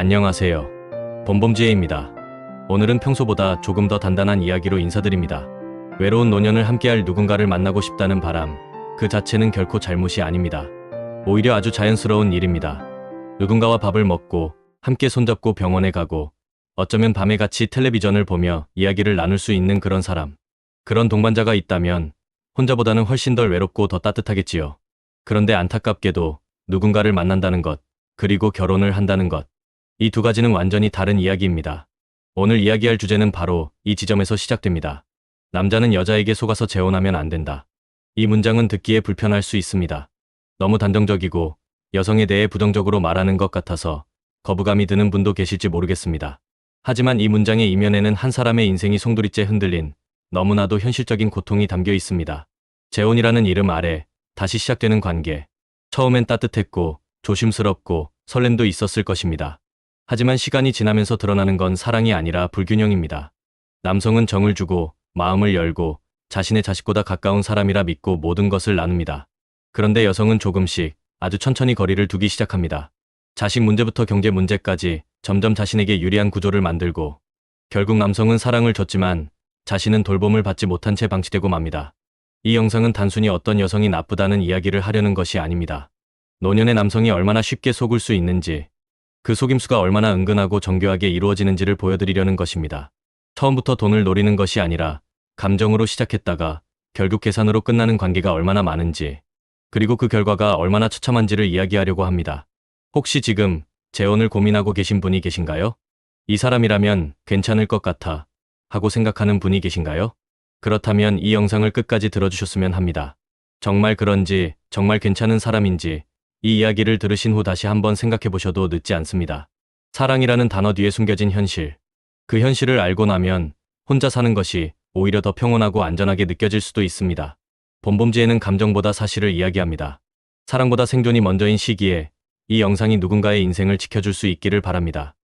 안녕하세요. 범범지혜입니다. 오늘은 평소보다 조금 더 단단한 이야기로 인사드립니다. 외로운 노년을 함께할 누군가를 만나고 싶다는 바람, 그 자체는 결코 잘못이 아닙니다. 오히려 아주 자연스러운 일입니다. 누군가와 밥을 먹고, 함께 손잡고 병원에 가고, 어쩌면 밤에 같이 텔레비전을 보며 이야기를 나눌 수 있는 그런 사람. 그런 동반자가 있다면, 혼자보다는 훨씬 덜 외롭고 더 따뜻하겠지요. 그런데 안타깝게도 누군가를 만난다는 것, 그리고 결혼을 한다는 것. 이 두 가지는 완전히 다른 이야기입니다. 오늘 이야기할 주제는 바로 이 지점에서 시작됩니다. 남자는 여자에게 속아서 재혼하면 안 된다. 이 문장은 듣기에 불편할 수 있습니다. 너무 단정적이고 여성에 대해 부정적으로 말하는 것 같아서 거부감이 드는 분도 계실지 모르겠습니다. 하지만 이 문장의 이면에는 한 사람의 인생이 송두리째 흔들린 너무나도 현실적인 고통이 담겨 있습니다. 재혼이라는 이름 아래 다시 시작되는 관계. 처음엔 따뜻했고 조심스럽고 설렘도 있었을 것입니다. 하지만 시간이 지나면서 드러나는 건 사랑이 아니라 불균형입니다. 남성은 정을 주고 마음을 열고 자신의 자식보다 가까운 사람이라 믿고 모든 것을 나눕니다. 그런데 여성은 조금씩 아주 천천히 거리를 두기 시작합니다. 자식 문제부터 경제 문제까지 점점 자신에게 유리한 구조를 만들고 결국 남성은 사랑을 줬지만 자신은 돌봄을 받지 못한 채 방치되고 맙니다. 이 영상은 단순히 어떤 여성이 나쁘다는 이야기를 하려는 것이 아닙니다. 노년의 남성이 얼마나 쉽게 속을 수 있는지, 그 속임수가 얼마나 은근하고 정교하게 이루어지는지를 보여드리려는 것입니다. 처음부터 돈을 노리는 것이 아니라 감정으로 시작했다가 결국 계산으로 끝나는 관계가 얼마나 많은지, 그리고 그 결과가 얼마나 처참한지를 이야기하려고 합니다. 혹시 지금 재혼을 고민하고 계신 분이 계신가요? 이 사람이라면 괜찮을 것 같아 하고 생각하는 분이 계신가요? 그렇다면 이 영상을 끝까지 들어주셨으면 합니다. 정말 그런지, 정말 괜찮은 사람인지, 이 이야기를 들으신 후 다시 한번 생각해 보셔도 늦지 않습니다. 사랑이라는 단어 뒤에 숨겨진 현실. 그 현실을 알고 나면 혼자 사는 것이 오히려 더 평온하고 안전하게 느껴질 수도 있습니다. 본범지에는 감정보다 사실을 이야기합니다. 사랑보다 생존이 먼저인 시기에 이 영상이 누군가의 인생을 지켜줄 수 있기를 바랍니다.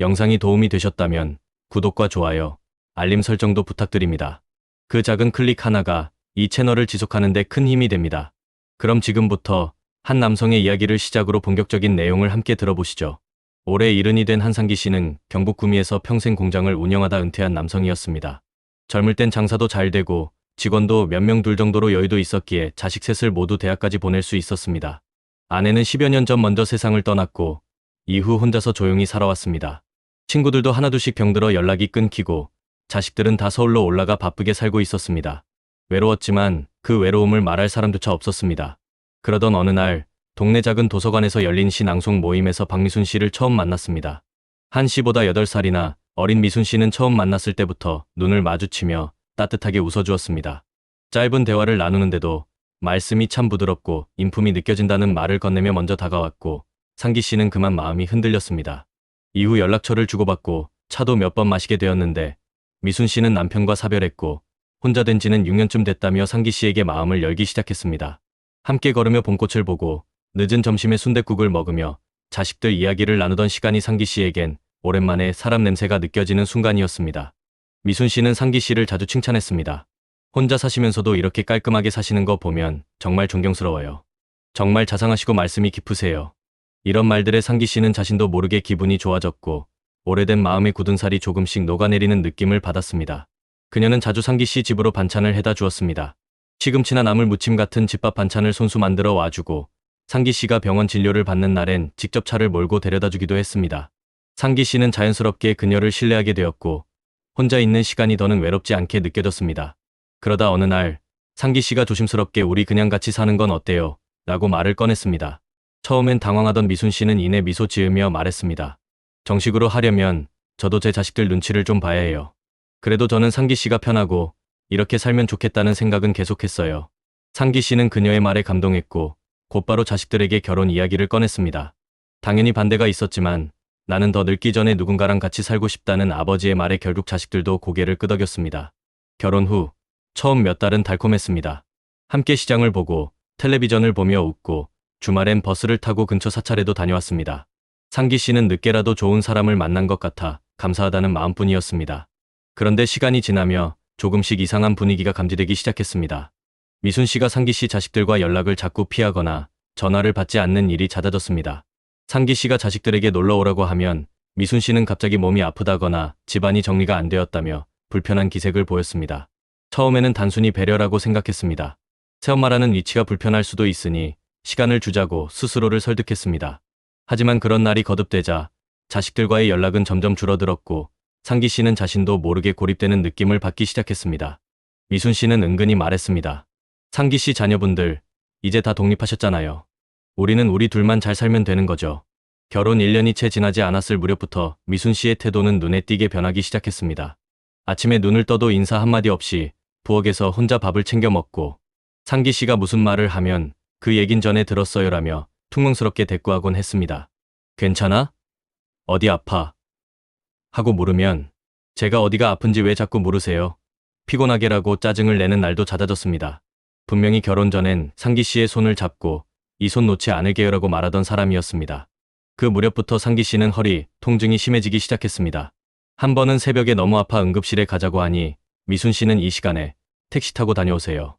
영상이 도움이 되셨다면 구독과 좋아요, 알림 설정도 부탁드립니다. 그 작은 클릭 하나가 이 채널을 지속하는 데 큰 힘이 됩니다. 그럼 지금부터 한 남성의 이야기를 시작으로 본격적인 내용을 함께 들어보시죠. 올해 이른이 된 한상기 씨는 경북 구미에서 평생 공장을 운영하다 은퇴한 남성이었습니다. 젊을 땐 장사도 잘 되고 직원도 몇 명 둘 정도로 여유도 있었기에 자식 셋을 모두 대학까지 보낼 수 있었습니다. 아내는 10여 년 전 먼저 세상을 떠났고 이후 혼자서 조용히 살아왔습니다. 친구들도 하나둘씩 병들어 연락이 끊기고 자식들은 다 서울로 올라가 바쁘게 살고 있었습니다. 외로웠지만 그 외로움을 말할 사람조차 없었습니다. 그러던 어느 날 동네 작은 도서관에서 열린 시 낭송 모임에서 박미순 씨를 처음 만났습니다. 한 씨보다 8살이나 어린 미순 씨는 처음 만났을 때부터 눈을 마주치며 따뜻하게 웃어주었습니다. 짧은 대화를 나누는데도 말씀이 참 부드럽고 인품이 느껴진다는 말을 건네며 먼저 다가왔고 상기 씨는 그만 마음이 흔들렸습니다. 이후 연락처를 주고받고 차도 몇 번 마시게 되었는데 미순 씨는 남편과 사별했고 혼자 된 지는 6년쯤 됐다며 상기 씨에게 마음을 열기 시작했습니다. 함께 걸으며 봄꽃을 보고 늦은 점심에 순댓국을 먹으며 자식들 이야기를 나누던 시간이 상기 씨에겐 오랜만에 사람 냄새가 느껴지는 순간이었습니다. 미순 씨는 상기 씨를 자주 칭찬했습니다. 혼자 사시면서도 이렇게 깔끔하게 사시는 거 보면 정말 존경스러워요. 정말 자상하시고 말씀이 깊으세요. 이런 말들에 상기 씨는 자신도 모르게 기분이 좋아졌고 오래된 마음의 굳은 살이 조금씩 녹아내리는 느낌을 받았습니다. 그녀는 자주 상기 씨 집으로 반찬을 해다 주었습니다. 시금치나 나물 무침 같은 집밥 반찬을 손수 만들어 와주고 상기 씨가 병원 진료를 받는 날엔 직접 차를 몰고 데려다 주기도 했습니다. 상기 씨는 자연스럽게 그녀를 신뢰하게 되었고 혼자 있는 시간이 더는 외롭지 않게 느껴졌습니다. 그러다 어느 날 상기 씨가 조심스럽게 우리 그냥 같이 사는 건 어때요? 라고 말을 꺼냈습니다. 처음엔 당황하던 미순 씨는 이내 미소 지으며 말했습니다. 정식으로 하려면 저도 제 자식들 눈치를 좀 봐야 해요. 그래도 저는 상기 씨가 편하고 이렇게 살면 좋겠다는 생각은 계속했어요. 상기 씨는 그녀의 말에 감동했고 곧바로 자식들에게 결혼 이야기를 꺼냈습니다. 당연히 반대가 있었지만 나는 더 늙기 전에 누군가랑 같이 살고 싶다는 아버지의 말에 결국 자식들도 고개를 끄덕였습니다. 결혼 후 처음 몇 달은 달콤했습니다. 함께 시장을 보고 텔레비전을 보며 웃고 주말엔 버스를 타고 근처 사찰에도 다녀왔습니다. 상기 씨는 늦게라도 좋은 사람을 만난 것 같아 감사하다는 마음뿐이었습니다. 그런데 시간이 지나며 조금씩 이상한 분위기가 감지되기 시작했습니다. 미순 씨가 상기 씨 자식들과 연락을 자꾸 피하거나 전화를 받지 않는 일이 잦아졌습니다. 상기 씨가 자식들에게 놀러 오라고 하면 미순 씨는 갑자기 몸이 아프다거나 집안이 정리가 안 되었다며 불편한 기색을 보였습니다. 처음에는 단순히 배려라고 생각했습니다. 새엄마라는 위치가 불편할 수도 있으니 시간을 주자고 스스로를 설득했습니다. 하지만 그런 날이 거듭되자 자식들과의 연락은 점점 줄어들었고 상기 씨는 자신도 모르게 고립되는 느낌을 받기 시작했습니다. 미순 씨는 은근히 말했습니다. 상기 씨 자녀분들, 이제 다 독립하셨잖아요. 우리는 우리 둘만 잘 살면 되는 거죠. 결혼 1년이 채 지나지 않았을 무렵부터 미순 씨의 태도는 눈에 띄게 변하기 시작했습니다. 아침에 눈을 떠도 인사 한마디 없이 부엌에서 혼자 밥을 챙겨 먹고 상기 씨가 무슨 말을 하면 그 얘긴 전에 들었어요라며 퉁명스럽게 대꾸하곤 했습니다. 괜찮아? 어디 아파? 하고 물으면 제가 어디가 아픈지 왜 자꾸 물으세요? 피곤하게라고 짜증을 내는 날도 잦아졌습니다. 분명히 결혼 전엔 상기 씨의 손을 잡고 이 손 놓지 않을게요라고 말하던 사람이었습니다. 그 무렵부터 상기 씨는 허리 통증이 심해지기 시작했습니다. 한 번은 새벽에 너무 아파 응급실에 가자고 하니 미순 씨는 이 시간에 택시 타고 다녀오세요.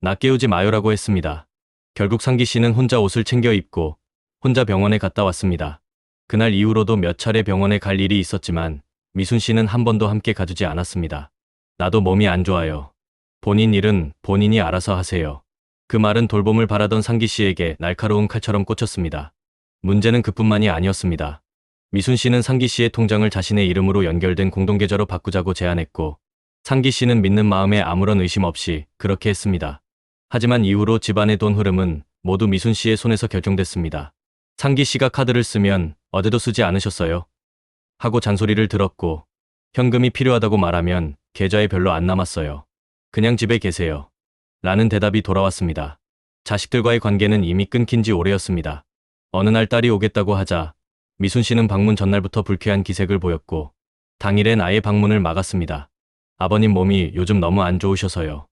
나 깨우지 마요라고 했습니다. 결국 상기 씨는 혼자 옷을 챙겨 입고 혼자 병원에 갔다 왔습니다. 그날 이후로도 몇 차례 병원에 갈 일이 있었지만 미순 씨는 한 번도 함께 가주지 않았습니다. 나도 몸이 안 좋아요. 본인 일은 본인이 알아서 하세요. 그 말은 돌봄을 바라던 상기 씨에게 날카로운 칼처럼 꽂혔습니다. 문제는 그뿐만이 아니었습니다. 미순 씨는 상기 씨의 통장을 자신의 이름으로 연결된 공동계좌로 바꾸자고 제안했고 상기 씨는 믿는 마음에 아무런 의심 없이 그렇게 했습니다. 하지만 이후로 집안의 돈 흐름은 모두 미순 씨의 손에서 결정됐습니다. 상기 씨가 카드를 쓰면 어제도 쓰지 않으셨어요? 하고 잔소리를 들었고 현금이 필요하다고 말하면 계좌에 별로 안 남았어요. 그냥 집에 계세요. 라는 대답이 돌아왔습니다. 자식들과의 관계는 이미 끊긴 지 오래였습니다. 어느 날 딸이 오겠다고 하자 미순 씨는 방문 전날부터 불쾌한 기색을 보였고 당일엔 아예 방문을 막았습니다. 아버님 몸이 요즘 너무 안 좋으셔서요.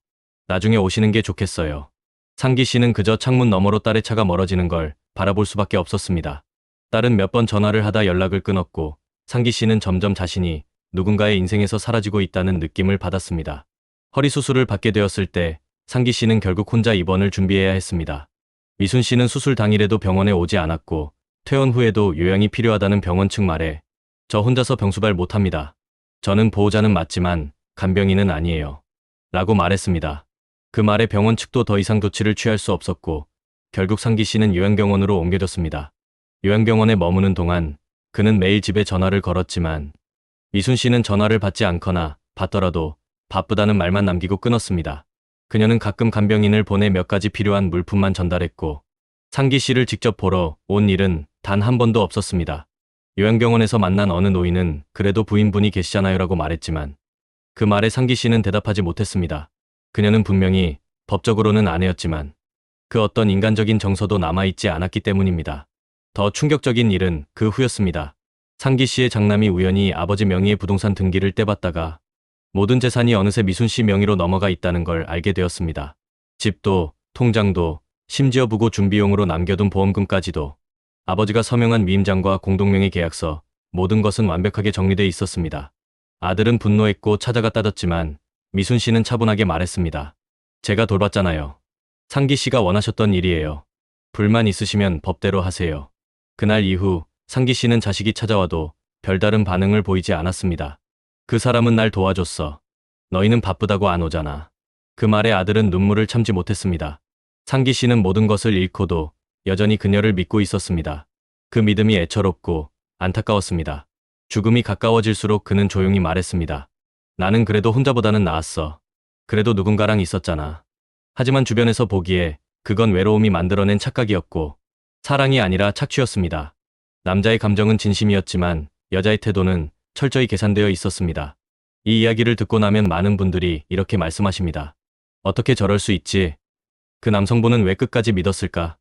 나중에 오시는 게 좋겠어요. 상기 씨는 그저 창문 너머로 딸의 차가 멀어지는 걸 바라볼 수밖에 없었습니다. 딸은 몇 번 전화를 하다 연락을 끊었고 상기 씨는 점점 자신이 누군가의 인생에서 사라지고 있다는 느낌을 받았습니다. 허리 수술을 받게 되었을 때 상기 씨는 결국 혼자 입원을 준비해야 했습니다. 미순 씨는 수술 당일에도 병원에 오지 않았고 퇴원 후에도 요양이 필요하다는 병원 측 말에 저 혼자서 병수발 못합니다. 저는 보호자는 맞지만 간병인은 아니에요. 라고 말했습니다. 그 말에 병원 측도 더 이상 조치를 취할 수 없었고 결국 상기 씨는 요양병원으로 옮겨졌습니다. 요양병원에 머무는 동안 그는 매일 집에 전화를 걸었지만 미순 씨는 전화를 받지 않거나 받더라도 바쁘다는 말만 남기고 끊었습니다. 그녀는 가끔 간병인을 보내 몇 가지 필요한 물품만 전달했고 상기 씨를 직접 보러 온 일은 단 한 번도 없었습니다. 요양병원에서 만난 어느 노인은 그래도 부인분이 계시잖아요라고 말했지만 그 말에 상기 씨는 대답하지 못했습니다. 그녀는 분명히 법적으로는 아내였지만 그 어떤 인간적인 정서도 남아있지 않았기 때문입니다. 더 충격적인 일은 그 후였습니다. 상기 씨의 장남이 우연히 아버지 명의의 부동산 등기를 떼봤다가 모든 재산이 어느새 미순 씨 명의로 넘어가 있다는 걸 알게 되었습니다. 집도, 통장도, 심지어 부고 준비용으로 남겨둔 보험금까지도 아버지가 서명한 위임장과 공동명의 계약서, 모든 것은 완벽하게 정리돼 있었습니다. 아들은 분노했고 찾아가 따졌지만 미순 씨는 차분하게 말했습니다. 제가 돌봤잖아요. 상기 씨가 원하셨던 일이에요. 불만 있으시면 법대로 하세요. 그날 이후 상기 씨는 자식이 찾아와도 별다른 반응을 보이지 않았습니다. 그 사람은 날 도와줬어. 너희는 바쁘다고 안 오잖아. 그 말에 아들은 눈물을 참지 못했습니다. 상기 씨는 모든 것을 잃고도 여전히 그녀를 믿고 있었습니다. 그 믿음이 애처롭고 안타까웠습니다. 죽음이 가까워질수록 그는 조용히 말했습니다. 나는 그래도 혼자보다는 나았어. 그래도 누군가랑 있었잖아. 하지만 주변에서 보기에 그건 외로움이 만들어낸 착각이었고 사랑이 아니라 착취였습니다. 남자의 감정은 진심이었지만 여자의 태도는 철저히 계산되어 있었습니다. 이 이야기를 듣고 나면 많은 분들이 이렇게 말씀하십니다. 어떻게 저럴 수 있지? 그 남성분은 왜 끝까지 믿었을까?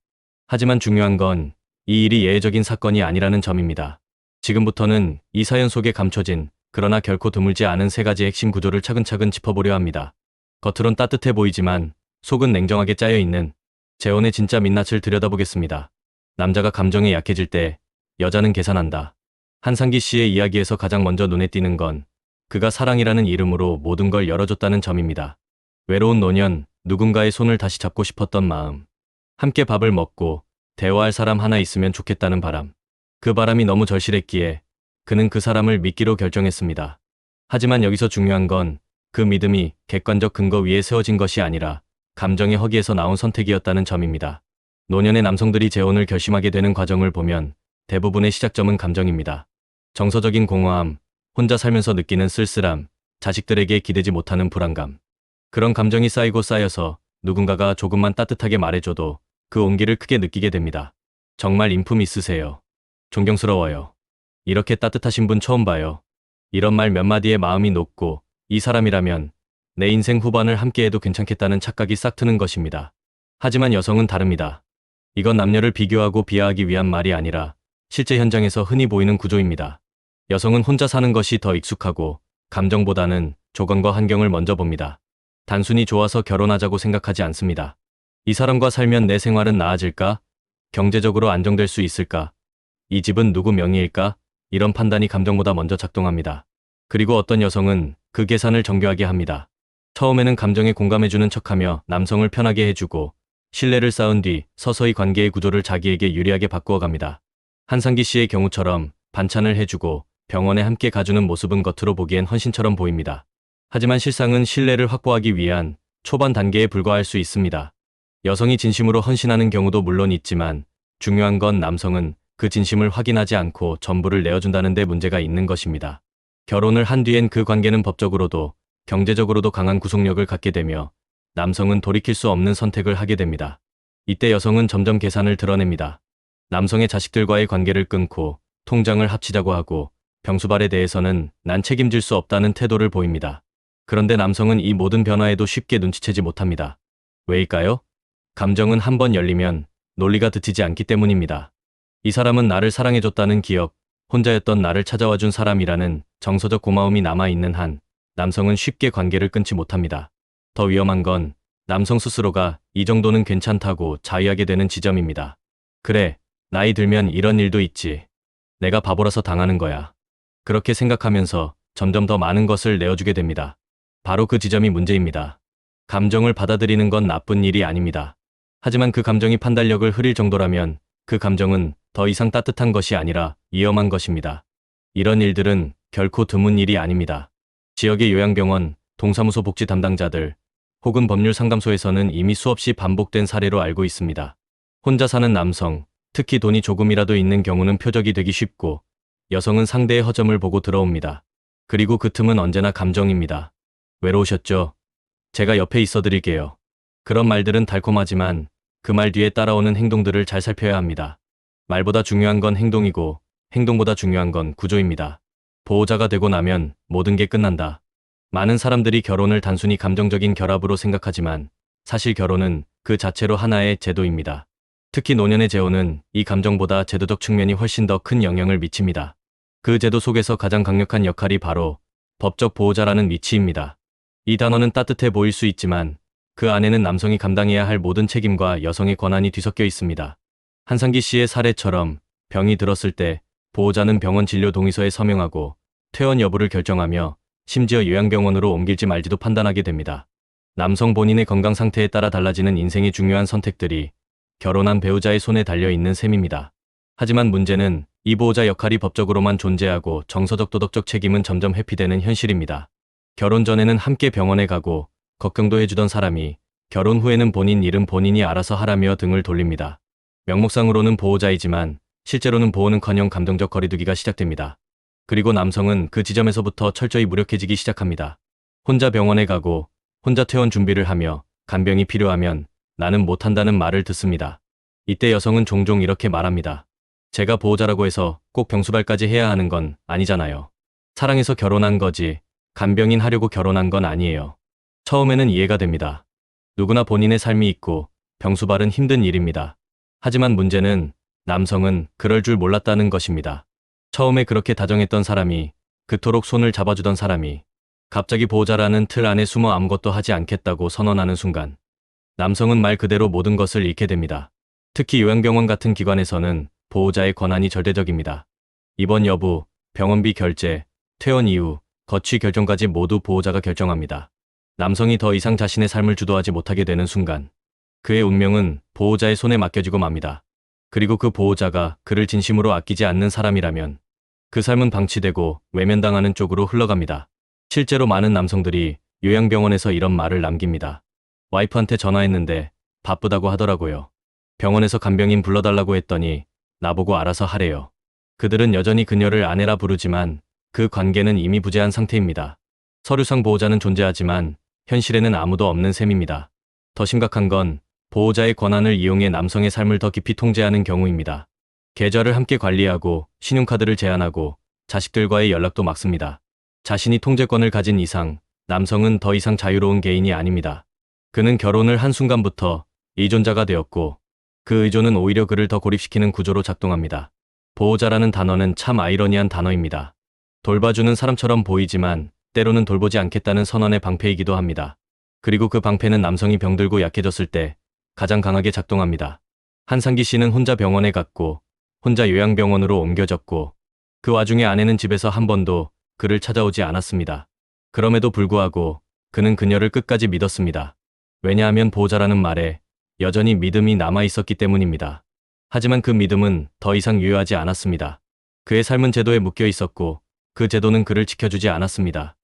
하지만 중요한 건 이 일이 예외적인 사건이 아니라는 점입니다. 지금부터는 이 사연 속에 감춰진 그러나 결코 드물지 않은 세 가지 핵심 구조를 차근차근 짚어보려 합니다. 겉으론 따뜻해 보이지만 속은 냉정하게 짜여 있는 재혼의 진짜 민낯을 들여다보겠습니다. 남자가 감정에 약해질 때 여자는 계산한다. 한상기 씨의 이야기에서 가장 먼저 눈에 띄는 건 그가 사랑이라는 이름으로 모든 걸 열어줬다는 점입니다. 외로운 노년, 누군가의 손을 다시 잡고 싶었던 마음, 함께 밥을 먹고 대화할 사람 하나 있으면 좋겠다는 바람. 그 바람이 너무 절실했기에 그는 그 사람을 믿기로 결정했습니다. 하지만 여기서 중요한 건 그 믿음이 객관적 근거 위에 세워진 것이 아니라 감정의 허기에서 나온 선택이었다는 점입니다. 노년의 남성들이 재혼을 결심하게 되는 과정을 보면 대부분의 시작점은 감정입니다. 정서적인 공허함, 혼자 살면서 느끼는 쓸쓸함, 자식들에게 기대지 못하는 불안감. 그런 감정이 쌓이고 쌓여서 누군가가 조금만 따뜻하게 말해줘도 그 온기를 크게 느끼게 됩니다. 정말 인품 있으세요. 존경스러워요. 이렇게 따뜻하신 분 처음 봐요. 이런 말 몇 마디에 마음이 녹고 이 사람이라면 내 인생 후반을 함께해도 괜찮겠다는 착각이 싹 트는 것입니다. 하지만 여성은 다릅니다. 이건 남녀를 비교하고 비하하기 위한 말이 아니라 실제 현장에서 흔히 보이는 구조입니다. 여성은 혼자 사는 것이 더 익숙하고 감정보다는 조건과 환경을 먼저 봅니다. 단순히 좋아서 결혼하자고 생각하지 않습니다. 이 사람과 살면 내 생활은 나아질까? 경제적으로 안정될 수 있을까? 이 집은 누구 명의일까? 이런 판단이 감정보다 먼저 작동합니다. 그리고 어떤 여성은 그 계산을 정교하게 합니다. 처음에는 감정에 공감해주는 척하며 남성을 편하게 해주고 신뢰를 쌓은 뒤 서서히 관계의 구조를 자기에게 유리하게 바꾸어 갑니다. 한상기 씨의 경우처럼 반찬을 해주고 병원에 함께 가주는 모습은 겉으로 보기엔 헌신처럼 보입니다. 하지만 실상은 신뢰를 확보하기 위한 초반 단계에 불과할 수 있습니다. 여성이 진심으로 헌신하는 경우도 물론 있지만 중요한 건 남성은 그 진심을 확인하지 않고 전부를 내어준다는 데 문제가 있는 것입니다. 결혼을 한 뒤엔 그 관계는 법적으로도 경제적으로도 강한 구속력을 갖게 되며 남성은 돌이킬 수 없는 선택을 하게 됩니다. 이때 여성은 점점 계산을 드러냅니다. 남성의 자식들과의 관계를 끊고 통장을 합치자고 하고 병수발에 대해서는 난 책임질 수 없다는 태도를 보입니다. 그런데 남성은 이 모든 변화에도 쉽게 눈치채지 못합니다. 왜일까요? 감정은 한 번 열리면 논리가 드치지 않기 때문입니다. 이 사람은 나를 사랑해줬다는 기억, 혼자였던 나를 찾아와 준 사람이라는 정서적 고마움이 남아있는 한 남성은 쉽게 관계를 끊지 못합니다. 더 위험한 건 남성 스스로가 이 정도는 괜찮다고 자의하게 되는 지점입니다. 그래, 나이 들면 이런 일도 있지. 내가 바보라서 당하는 거야. 그렇게 생각하면서 점점 더 많은 것을 내어주게 됩니다. 바로 그 지점이 문제입니다. 감정을 받아들이는 건 나쁜 일이 아닙니다. 하지만 그 감정이 판단력을 흐릴 정도라면 그 감정은 더 이상 따뜻한 것이 아니라 위험한 것입니다. 이런 일들은 결코 드문 일이 아닙니다. 지역의 요양병원, 동사무소 복지 담당자들, 혹은 법률 상담소에서는 이미 수없이 반복된 사례로 알고 있습니다. 혼자 사는 남성, 특히 돈이 조금이라도 있는 경우는 표적이 되기 쉽고 여성은 상대의 허점을 보고 들어옵니다. 그리고 그 틈은 언제나 감정입니다. 외로우셨죠? 제가 옆에 있어 드릴게요. 그런 말들은 달콤하지만 그 말 뒤에 따라오는 행동들을 잘 살펴야 합니다. 말보다 중요한 건 행동이고 행동보다 중요한 건 구조입니다. 보호자가 되고 나면 모든 게 끝난다. 많은 사람들이 결혼을 단순히 감정적인 결합으로 생각하지만 사실 결혼은 그 자체로 하나의 제도입니다. 특히 노년의 재혼은 이 감정보다 제도적 측면이 훨씬 더 큰 영향을 미칩니다. 그 제도 속에서 가장 강력한 역할이 바로 법적 보호자라는 위치입니다. 이 단어는 따뜻해 보일 수 있지만 그 안에는 남성이 감당해야 할 모든 책임과 여성의 권한이 뒤섞여 있습니다. 한상기 씨의 사례처럼 병이 들었을 때 보호자는 병원 진료 동의서에 서명하고 퇴원 여부를 결정하며 심지어 요양병원으로 옮길지 말지도 판단하게 됩니다. 남성 본인의 건강 상태에 따라 달라지는 인생의 중요한 선택들이 결혼한 배우자의 손에 달려 있는 셈입니다. 하지만 문제는 이 보호자 역할이 법적으로만 존재하고 정서적 도덕적 책임은 점점 회피되는 현실입니다. 결혼 전에는 함께 병원에 가고 걱정도 해주던 사람이 결혼 후에는 본인 일은 본인이 알아서 하라며 등을 돌립니다. 명목상으로는 보호자이지만 실제로는 보호는커녕 감정적 거리두기가 시작됩니다. 그리고 남성은 그 지점에서부터 철저히 무력해지기 시작합니다. 혼자 병원에 가고 혼자 퇴원 준비를 하며 간병이 필요하면 나는 못한다는 말을 듣습니다. 이때 여성은 종종 이렇게 말합니다. 제가 보호자라고 해서 꼭 병수발까지 해야 하는 건 아니잖아요. 사랑해서 결혼한 거지 간병인 하려고 결혼한 건 아니에요. 처음에는 이해가 됩니다. 누구나 본인의 삶이 있고 병수발은 힘든 일입니다. 하지만 문제는 남성은 그럴 줄 몰랐다는 것입니다. 처음에 그렇게 다정했던 사람이 그토록 손을 잡아주던 사람이 갑자기 보호자라는 틀 안에 숨어 아무것도 하지 않겠다고 선언하는 순간 남성은 말 그대로 모든 것을 잃게 됩니다. 특히 요양병원 같은 기관에서는 보호자의 권한이 절대적입니다. 입원 여부, 병원비 결제, 퇴원 이후, 거취 결정까지 모두 보호자가 결정합니다. 남성이 더 이상 자신의 삶을 주도하지 못하게 되는 순간 그의 운명은 보호자의 손에 맡겨지고 맙니다. 그리고 그 보호자가 그를 진심으로 아끼지 않는 사람이라면 그 삶은 방치되고 외면당하는 쪽으로 흘러갑니다. 실제로 많은 남성들이 요양병원에서 이런 말을 남깁니다. 와이프한테 전화했는데 바쁘다고 하더라고요. 병원에서 간병인 불러달라고 했더니 나보고 알아서 하래요. 그들은 여전히 그녀를 아내라 부르지만 그 관계는 이미 부재한 상태입니다. 서류상 보호자는 존재하지만 현실에는 아무도 없는 셈입니다. 더 심각한 건 보호자의 권한을 이용해 남성의 삶을 더 깊이 통제하는 경우입니다. 계좌를 함께 관리하고 신용카드를 제한하고 자식들과의 연락도 막습니다. 자신이 통제권을 가진 이상 남성은 더 이상 자유로운 개인이 아닙니다. 그는 결혼을 한 순간부터 의존자가 되었고 그 의존은 오히려 그를 더 고립시키는 구조로 작동합니다. 보호자라는 단어는 참 아이러니한 단어입니다. 돌봐주는 사람처럼 보이지만 때로는 돌보지 않겠다는 선언의 방패이기도 합니다. 그리고 그 방패는 남성이 병들고 약해졌을 때 가장 강하게 작동합니다. 한상기 씨는 혼자 병원에 갔고 혼자 요양병원으로 옮겨졌고 그 와중에 아내는 집에서 한 번도 그를 찾아오지 않았습니다. 그럼에도 불구하고 그는 그녀를 끝까지 믿었습니다. 왜냐하면 보호자라는 말에 여전히 믿음이 남아 있었기 때문입니다. 하지만 그 믿음은 더 이상 유효하지 않았습니다. 그의 삶은 제도에 묶여 있었고 그 제도는 그를 지켜주지 않았습니다.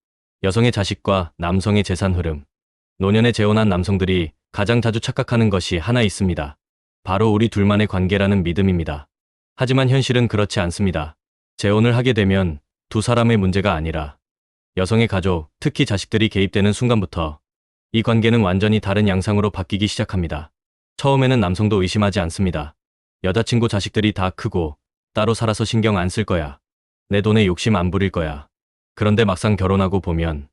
여성의 자식과 남성의 재산 흐름. 노년에 재혼한 남성들이 가장 자주 착각하는 것이 하나 있습니다. 바로 우리 둘만의 관계라는 믿음입니다. 하지만 현실은 그렇지 않습니다. 재혼을 하게 되면 두 사람의 문제가 아니라 여성의 가족, 특히 자식들이 개입되는 순간부터 이 관계는 완전히 다른 양상으로 바뀌기 시작합니다. 처음에는 남성도 의심하지 않습니다. 여자친구 자식들이 다 크고 따로 살아서 신경 안 쓸 거야. 내 돈에 욕심 안 부릴 거야. 그런데 막상 결혼하고 보면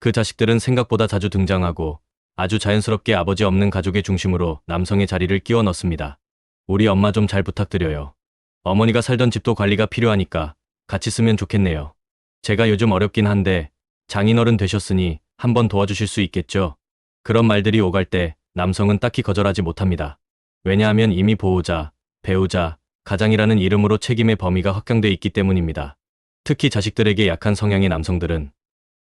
그 자식들은 생각보다 자주 등장하고 아주 자연스럽게 아버지 없는 가족의 중심으로 남성의 자리를 끼워 넣습니다. 우리 엄마 좀 잘 부탁드려요. 어머니가 살던 집도 관리가 필요하니까 같이 쓰면 좋겠네요. 제가 요즘 어렵긴 한데 장인어른 되셨으니 한번 도와주실 수 있겠죠? 그런 말들이 오갈 때 남성은 딱히 거절하지 못합니다. 왜냐하면 이미 보호자, 배우자, 가장이라는 이름으로 책임의 범위가 확장돼 있기 때문입니다. 특히 자식들에게 약한 성향의 남성들은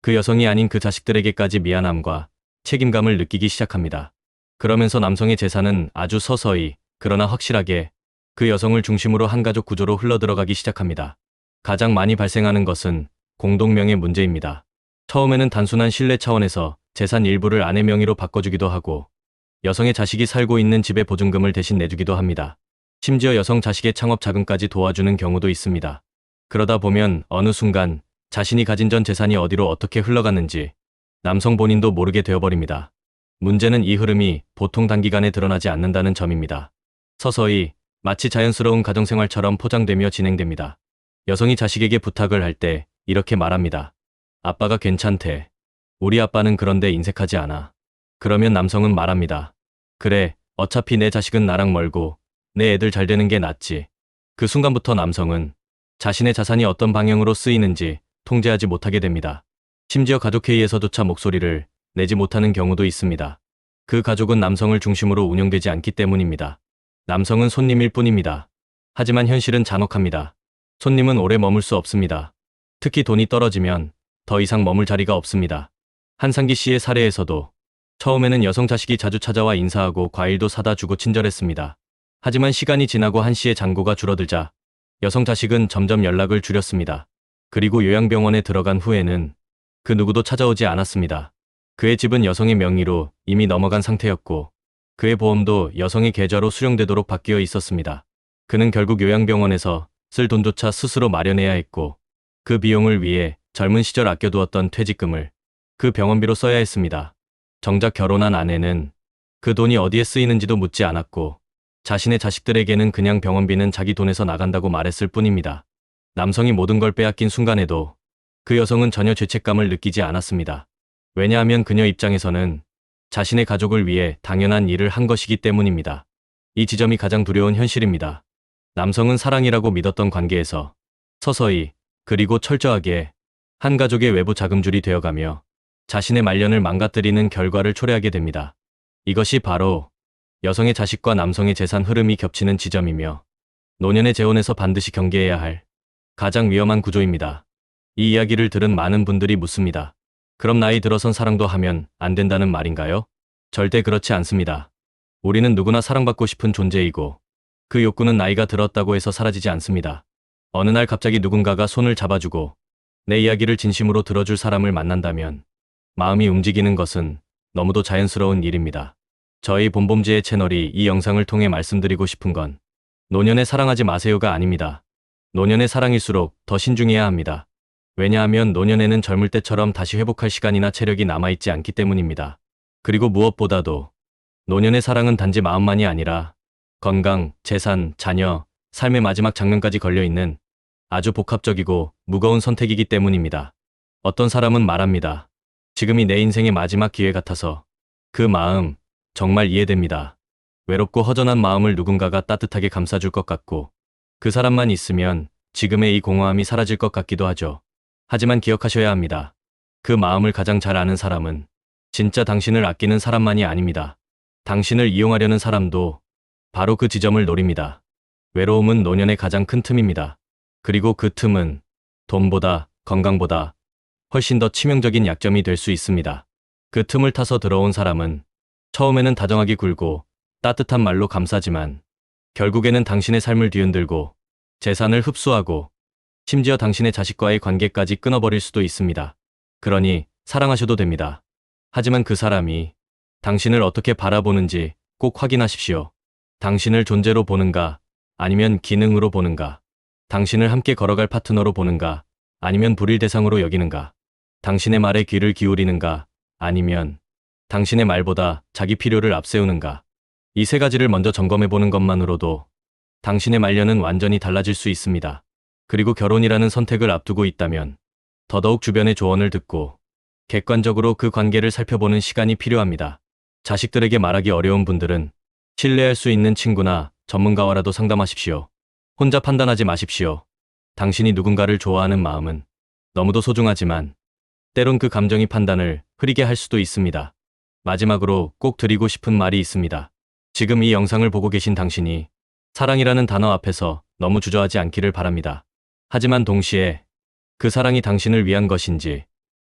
그 여성이 아닌 그 자식들에게까지 미안함과 책임감을 느끼기 시작합니다. 그러면서 남성의 재산은 아주 서서히, 그러나 확실하게 그 여성을 중심으로 한 가족 구조로 흘러들어가기 시작합니다. 가장 많이 발생하는 것은 공동명의 문제입니다. 처음에는 단순한 신뢰 차원에서 재산 일부를 아내 명의로 바꿔주기도 하고 여성의 자식이 살고 있는 집의 보증금을 대신 내주기도 합니다. 심지어 여성 자식의 창업 자금까지 도와주는 경우도 있습니다. 그러다 보면 어느 순간 자신이 가진 전 재산이 어디로 어떻게 흘러갔는지 남성 본인도 모르게 되어버립니다. 문제는 이 흐름이 보통 단기간에 드러나지 않는다는 점입니다. 서서히 마치 자연스러운 가정생활처럼 포장되며 진행됩니다. 여성이 자식에게 부탁을 할 때 이렇게 말합니다. 아빠가 괜찮대. 우리 아빠는 그런데 인색하지 않아. 그러면 남성은 말합니다. 그래, 어차피 내 자식은 나랑 멀고 내 애들 잘 되는 게 낫지. 그 순간부터 남성은 자신의 자산이 어떤 방향으로 쓰이는지 통제하지 못하게 됩니다. 심지어 가족회의에서조차 목소리를 내지 못하는 경우도 있습니다. 그 가족은 남성을 중심으로 운영되지 않기 때문입니다. 남성은 손님일 뿐입니다. 하지만 현실은 잔혹합니다. 손님은 오래 머물 수 없습니다. 특히 돈이 떨어지면 더 이상 머물 자리가 없습니다. 한상기 씨의 사례에서도 처음에는 여성 자식이 자주 찾아와 인사하고 과일도 사다 주고 친절했습니다. 하지만 시간이 지나고 한 씨의 잔고가 줄어들자 여성 자식은 점점 연락을 줄였습니다. 그리고 요양병원에 들어간 후에는 그 누구도 찾아오지 않았습니다. 그의 집은 여성의 명의로 이미 넘어간 상태였고 그의 보험도 여성의 계좌로 수령되도록 바뀌어 있었습니다. 그는 결국 요양병원에서 쓸 돈조차 스스로 마련해야 했고 그 비용을 위해 젊은 시절 아껴두었던 퇴직금을 그 병원비로 써야 했습니다. 정작 결혼한 아내는 그 돈이 어디에 쓰이는지도 묻지 않았고 자신의 자식들에게는 그냥 병원비는 자기 돈에서 나간다고 말했을 뿐입니다. 남성이 모든 걸 빼앗긴 순간에도 그 여성은 전혀 죄책감을 느끼지 않았습니다. 왜냐하면 그녀 입장에서는 자신의 가족을 위해 당연한 일을 한 것이기 때문입니다. 이 지점이 가장 두려운 현실입니다. 남성은 사랑이라고 믿었던 관계에서 서서히 그리고 철저하게 한 가족의 외부 자금줄이 되어가며 자신의 말년을 망가뜨리는 결과를 초래하게 됩니다. 이것이 바로 여성의 자식과 남성의 재산 흐름이 겹치는 지점이며 노년의 재혼에서 반드시 경계해야 할 가장 위험한 구조입니다. 이 이야기를 들은 많은 분들이 묻습니다. 그럼 나이 들어선 사랑도 하면 안 된다는 말인가요? 절대 그렇지 않습니다. 우리는 누구나 사랑받고 싶은 존재이고 그 욕구는 나이가 들었다고 해서 사라지지 않습니다. 어느 날 갑자기 누군가가 손을 잡아주고 내 이야기를 진심으로 들어줄 사람을 만난다면 마음이 움직이는 것은 너무도 자연스러운 일입니다. 저희 봄봄지의 채널이 이 영상을 통해 말씀드리고 싶은 건 노년에 사랑하지 마세요가 아닙니다. 노년의 사랑일수록 더 신중해야 합니다. 왜냐하면 노년에는 젊을 때처럼 다시 회복할 시간이나 체력이 남아있지 않기 때문입니다. 그리고 무엇보다도 노년의 사랑은 단지 마음만이 아니라 건강, 재산, 자녀, 삶의 마지막 장면까지 걸려있는 아주 복합적이고 무거운 선택이기 때문입니다. 어떤 사람은 말합니다. 지금이 내 인생의 마지막 기회 같아서 그 마음 정말 이해됩니다. 외롭고 허전한 마음을 누군가가 따뜻하게 감싸줄 것 같고 그 사람만 있으면 지금의 이 공허함이 사라질 것 같기도 하죠. 하지만 기억하셔야 합니다. 그 마음을 가장 잘 아는 사람은 진짜 당신을 아끼는 사람만이 아닙니다. 당신을 이용하려는 사람도 바로 그 지점을 노립니다. 외로움은 노년의 가장 큰 틈입니다. 그리고 그 틈은 돈보다 건강보다 훨씬 더 치명적인 약점이 될 수 있습니다. 그 틈을 타서 들어온 사람은 처음에는 다정하게 굴고 따뜻한 말로 감싸지만 결국에는 당신의 삶을 뒤흔들고 재산을 흡수하고 심지어 당신의 자식과의 관계까지 끊어버릴 수도 있습니다. 그러니 사랑하셔도 됩니다. 하지만 그 사람이 당신을 어떻게 바라보는지 꼭 확인하십시오. 당신을 존재로 보는가 아니면 기능으로 보는가 당신을 함께 걸어갈 파트너로 보는가 아니면 불일 대상으로 여기는가 당신의 말에 귀를 기울이는가 아니면 당신의 말보다 자기 필요를 앞세우는가 이 세 가지를 먼저 점검해 보는 것만으로도 당신의 말년은 완전히 달라질 수 있습니다. 그리고 결혼이라는 선택을 앞두고 있다면 더더욱 주변의 조언을 듣고 객관적으로 그 관계를 살펴보는 시간이 필요합니다. 자식들에게 말하기 어려운 분들은 신뢰할 수 있는 친구나 전문가와라도 상담하십시오. 혼자 판단하지 마십시오. 당신이 누군가를 좋아하는 마음은 너무도 소중하지만 때론 그 감정이 판단을 흐리게 할 수도 있습니다. 마지막으로 꼭 드리고 싶은 말이 있습니다. 지금 이 영상을 보고 계신 당신이 사랑이라는 단어 앞에서 너무 주저하지 않기를 바랍니다. 하지만 동시에 그 사랑이 당신을 위한 것인지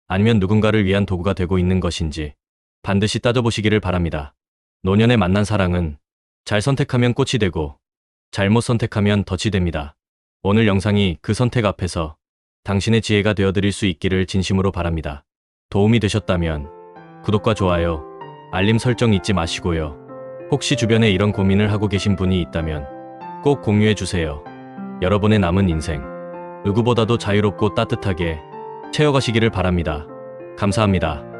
아니면 누군가를 위한 도구가 되고 있는 것인지 반드시 따져보시기를 바랍니다. 노년에 만난 사랑은 잘 선택하면 꽃이 되고 잘못 선택하면 덫이 됩니다. 오늘 영상이 그 선택 앞에서 당신의 지혜가 되어드릴 수 있기를 진심으로 바랍니다. 도움이 되셨다면 구독과 좋아요, 알림 설정 잊지 마시고요. 혹시 주변에 이런 고민을 하고 계신 분이 있다면 꼭 공유해 주세요. 여러분의 남은 인생, 누구보다도 자유롭고 따뜻하게 채워가시기를 바랍니다. 감사합니다.